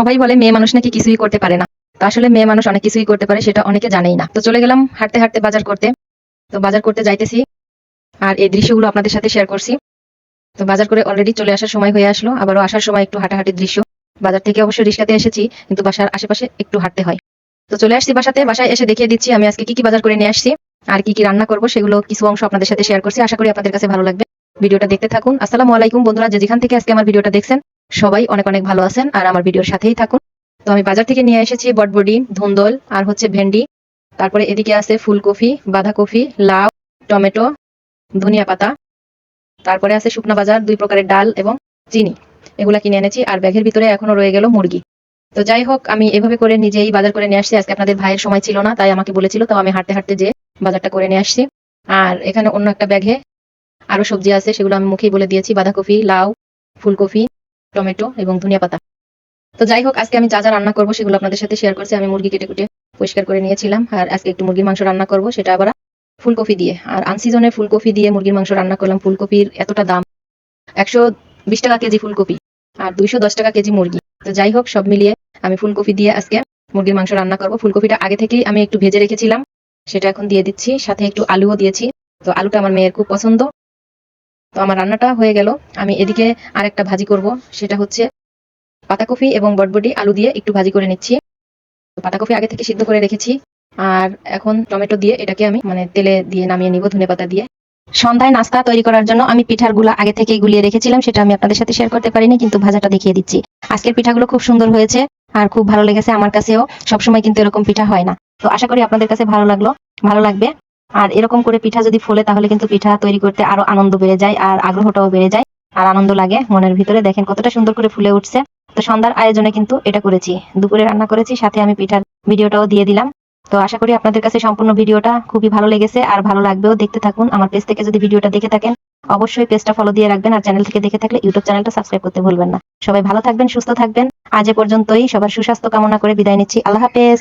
সবাই বলে মেয়ে মানুষ নাকি কিছুই করতে পারে না। তো আসলে মেয়ে মানুষ অনেক কিছুই করতে পারে, সেটা অনেকে জানেই না। তো চলে গেলাম হাঁটতে হাঁটতে বাজার করতে। তো বাজার করতে যাইতেছি আর এই দৃশ্যগুলো আপনাদের সাথে শেয়ার করছি। তো বাজার করে অলরেডি চলে আসার সময় হয়ে আসলো, আবারও আসার সময় একটু হাঁটাহাঁটির দৃশ্য। বাজার থেকে অবশ্যই রিক্সাতে এসেছি, কিন্তু বাসার আশেপাশে একটু হাঁটতে হয়। তো চলে আসছি বাসাতে, বাসায় এসে দেখিয়ে দিচ্ছি, আমি আজকে কি কি বাজার করে নিয়ে আসছি আর কি কি রান্না করব, সেগুলো কিছু অংশ আপনাদের সাথে শেয়ার করছি। আশা করি আপনাদের কাছে ভালো লাগবে। ভিডিওটা দেখতে থাকুন। আসসালামু আলাইকুম বন্ধুরা, যে যেখান থেকে আজকে আমার ভিডিওটা দেখছেন সবাই অনেক অনেক ভালো আছেন আর আমার ভিডিওর সাথেই থাকুন। তো আমি বাজার থেকে নিয়ে এসেছি বটবডি, ধুন্দল আর হচ্ছে ভেন্ডি। তারপরে এদিকে আছে ফুলকপি, বাঁধাকপি, লাউ, টমেটো, ধনিয়া পাতা। তারপরে আছে শুকনা বাজার, দুই প্রকারের ডাল এবং চিনি। এগুলা কিনে এনেছি আর ব্যাগের ভিতরে এখনও রয়ে গেল মুরগি। তো যাই হোক, আমি এভাবে করে নিজেই বাজার করে নিয়ে আসছি। আজকে আপনাদের ভাইয়ের সময় ছিল না, তাই আমাকে বলেছিল তো আমি হাঁটতে হাঁটতে যে বাজারটা করে নিয়ে আসছি। আর এখানে অন্য একটা ব্যাগে আরও সবজি আছে, সেগুলো আমি মুখেই বলে দিয়েছি। বাঁধাকপি, লাউ, ফুলকপি টমেটো এবং ধনিয়া পাতা। তো যাই হোক, আজকে আমি যা যা রান্না করব সেগুলো আপনাদের সাথে শেয়ার করছি। আমি মুরগি কেটে কুটে পরিষ্কার করে নিয়েছিলাম। আর আজকে একটু মুরগির মাংস রান্না করব, সেটা আবার ফুলকপি দিয়ে। আর আনসিজনে ফুলকপি দিয়ে মুরগির মাংস রান্না করলাম। ফুলকপির এতটা দাম, একশো বিশ টাকা কেজি ফুলকপি আর দুইশো দশ টাকা কেজি মুরগি। তো যাই হোক, সব মিলিয়ে আমি ফুলকপি দিয়ে আজকে মুরগির মাংস রান্না করব। ফুলকপিটা আগে থেকেই আমি একটু ভেজে রেখেছিলাম, সেটা এখন দিয়ে দিচ্ছি। সাথে একটু আলুও দিয়েছি। তো আলুটা আমার মেয়ের খুব পছন্দ। তো আমার রান্নাটা হয়ে গেল। আমি এদিকে আরেকটা ভাজি করব, সেটা হচ্ছে পাতাকপি এবং বটবটি আলু দিয়ে একটু ভাজি করে নিচ্ছি। পাতাকপি আগে থেকে সিদ্ধ করে রেখেছি, আর এখন টমেটো দিয়ে এটাকে আমি মানে তেলে দিয়ে নামিয়ে নিব ধনে পাতা দিয়ে। সন্ধ্যায় নাস্তা তৈরি করার জন্য আমি পিঠারগুলা আগে থেকেই গুলিয়ে রেখেছিলাম, সেটা আমি আপনাদের সাথে শেয়ার করতে পারিনি, কিন্তু ভাজাটা দেখিয়ে দিচ্ছি। আজকের পিঠাগুলো খুব সুন্দর হয়েছে, আর খুব ভালো লেগেছে আমার কাছেও, সবসময় কিন্তু এরকম পিঠা হয় না। তো আশা করি আপনাদের কাছে ভালো লাগল, ভালো লাগবে। আর এরকম করে পিঠা যদি ফোলে, তাহলে কিন্তু পিঠা তৈরি করতে আরও আনন্দ বেড়ে যায় আর আগ্রহটাও বেড়ে যায় আর আনন্দ লাগে মনের ভিতরে। দেখেন কতটা সুন্দর করে ফুলে উঠছে। তো সন্ধ্যার আয়োজনে কিন্তু এটা করেছি। দুপুরে রান্না করেছি, সাথে আমি পিঠার ভিডিওটাও দিয়ে দিলাম। তো আশা করি আপনাদের কাছে সম্পূর্ণ ভিডিওটা খুবই ভালো লেগেছে আর ভালো লাগবেও। দেখতে থাকুন আমার পেজ থেকে যদি ভিডিওটা দেখে থাকেন, অবশ্যই পেজটা ফলো দিয়ে রাখবেন আর চ্যানেল থেকে দেখে থাকলে ইউটিউব চ্যানেলটা সাবস্ক্রাইব করতে ভুলবেন না। সবাই ভালো থাকবেন, সুস্থ থাকবেন। আজ পর্যন্তই। সবার সুস্বাস্থ্য কামনা করে বিদায় নিচ্ছি। আল্লাহ হাফেজ।